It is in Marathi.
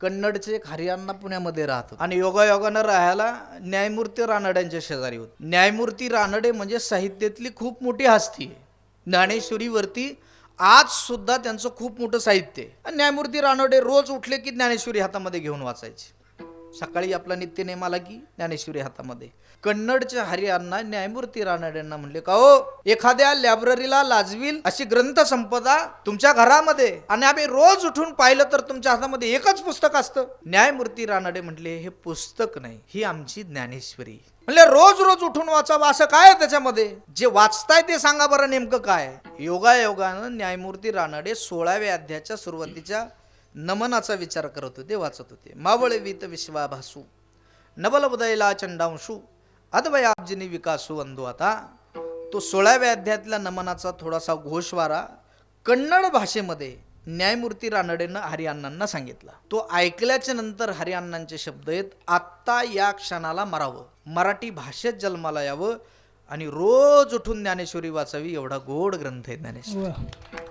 कन्नडचे एक हरियाणा पुण्यामध्ये राहत. आणि योगायोगानं राहायला न्यायमूर्ती रानड्यांच्या शेजारी होत. न्यायमूर्ती रानडे म्हणजे साहित्यातली खूप मोठी हस्ती आहे. ज्ञानेश्वरीवरती आज सुद्धा त्यांचं खूप मोठं साहित्य आहे. आणि न्यायमूर्ती रानडे रोज उठले की ज्ञानेश्वरी हातामध्ये घेऊन वाचायचे. सकाळी आपला नित्यनेम आला की ज्ञानेश्वरी हातामध्ये. कन्नडच्या हरियांना न्यायमूर्ती रानडेंना म्हणले का हो? एखाद्या लायब्ररीला लाजवील अशी ग्रंथ संपदा तुमच्या घरामध्ये आणि आम्ही रोज उठून पाहिलं तर तुमच्या हातामध्ये एकच पुस्तक असतं. न्यायमूर्ती रानडे म्हटले हे पुस्तक नाही ही आमची ज्ञानेश्वरी. म्हणले रोज रोज उठून वाचावं असं काय आहे त्याच्यामध्ये? जे वाचताय ते सांगा बरं नेमकं काय योगायोगानं न्यायमूर्ती रानडे सोळाव्या अध्यायाच्या सुरुवातीच्या नमनाचा विचार करत होते वाचत होते. मावळवीत विश्वाभासू नबल उदयला चंडांशू अद्वयाब्जिनी विकासू अंधू आता. तो सोळाव्या अध्यायातल्या नमनाचा थोडासा घोषवारा कन्नड भाषेमध्ये न्यायमूर्ती रानडेनं हरिअण्णांना सांगितला. तो ऐकल्याच्या नंतर हरिअण्णांचे शब्द आहेत आत्ता या क्षणाला मरावं. मराठी भाषेत जन्माला यावं आणि रोज उठून ज्ञानेश्वरी वाचावी एवढा गोड ग्रंथ आहे ज्ञानेश्वरी.